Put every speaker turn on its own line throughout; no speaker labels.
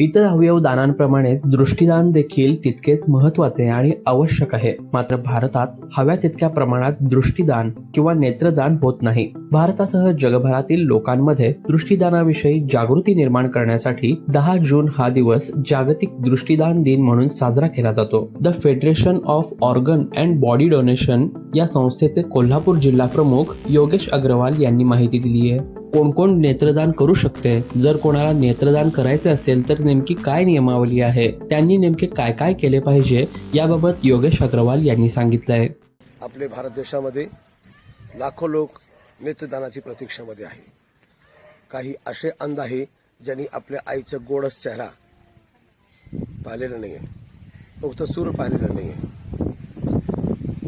इतर अवयव दानांप्रमाणेच दृष्टीदान देखील तितकेच महत्त्वाचे आणि आवश्यक आहे. मात्र भारतात हव्या तितक्या प्रमाणात दृष्टीदान किंवा नेत्रदान होत नाही. भारतासह जगभरातील लोकांमध्ये दृष्टीदानाविषयी जागृती निर्माण करण्यासाठी दहा जून हा दिवस जागतिक दृष्टीदान दिन म्हणून साजरा केला जातो. The federation of organ and body donation या संस्थेचे कोल्हापूर जिल्हा प्रमुख योगेश अग्रवाल यांनी माहिती दिली आहे. कोण कोण नेत्रदान करू शकते? जर कोणाला नेत्रदान करायचे असेल तर नेमकी काय नियमावली आहे? त्यांनी नेमके काय काय केले पाहिजे? याबाबत योगेश अग्रवाल यांनी सांगितलंय.
आपले भारत देशामध्ये लाखो लोक नेत्रदानाची प्रतीक्षामध्ये आहे. काही असे अंध आहे ज्यांनी आपल्या आईचं गोडस चेहरा पाहिलेला नाही आहे फक्त सूर पाहिलेला नाही आहे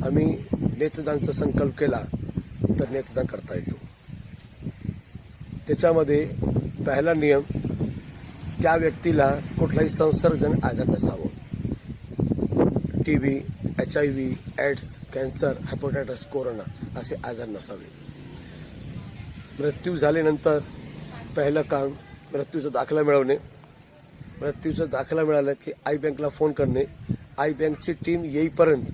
आम्ही नेत्रदानचा संकल्प केला तर नेत्रदान करता येतो. त्याच्यामध्ये पहिला नियम त्या व्यक्तीला कुठलाही संसर्गजन आजार नसावं. T V H I V AIDS cancer hepatitis corona असे आजार नसावे. मृत्यू झाल्यानंतर पहिलं काम मृत्यूचा दाखला मिळवणे. मृत्यूचा दाखला मिळाला की आय बँकला फोन करणे. आय बँकची टीम येईपर्यंत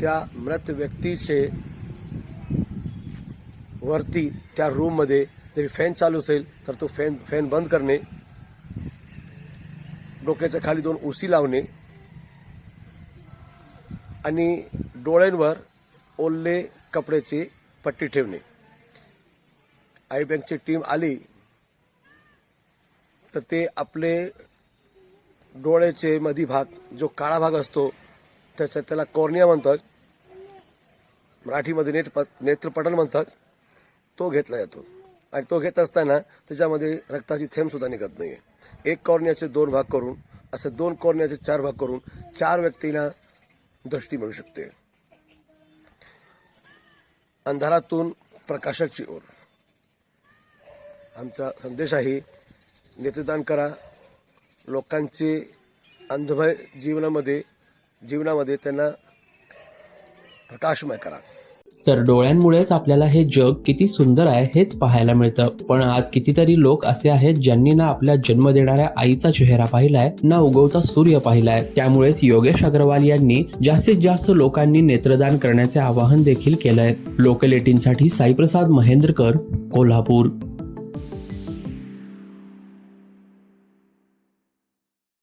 त्या मृत व्यक्तीचे वरती त्या रूममध्ये जरी फॅन चालू असेल तर तो फॅन फॅन बंद करणे डोक्याच्या खाली दोन उसी लावणे आणि डोळ्यांवर ओले कपड्याची पट्टी ठेवणे. आय बँकची टीम आली तर ते आपले डोळ्याचे मधी भाग जो काळा भाग असतो त्याच्या त्याला कॉर्निया म्हणतात मराठीमध्ये नेट नेत्रपटल म्हणतात तो घेतला जातो. आणि तो घेत असताना त्याच्यामध्ये रक्ताची थेंब सुद्धा निघत नाही एक कॉर्नियाचे दोन भाग करून असे दोन कॉर्नियाचे चार भाग करून चार व्यक्तींना दृष्टी मिळू शकते. अंधारातून प्रकाशाची ओर. आमचा संदेश आहे नेत्रदान करा. लोकांचे अंधभय जीवनामध्ये जीवनामध्ये त्यांना प्रकाशमय करा.
तर डोळ्यांमुळेच आपल्याला हे जग किती सुंदर आहे हेच पाहायला मिळतं. पण आज कितीतरी लोक असे आहेत ज्यांनी ना आपल्या जन्म देणाऱ्या आईचा चेहरा पाहिलाय ना उगवता सूर्य पाहिलाय. त्यामुळेच योगेश अग्रवाल यांनी जास्तीत जास्त लोकांनी नेत्रदान करण्याचे आवाहन देखील केलंय. लोकलेटींसाठी साईप्रसाद महेंद्रकर कोल्हापूर.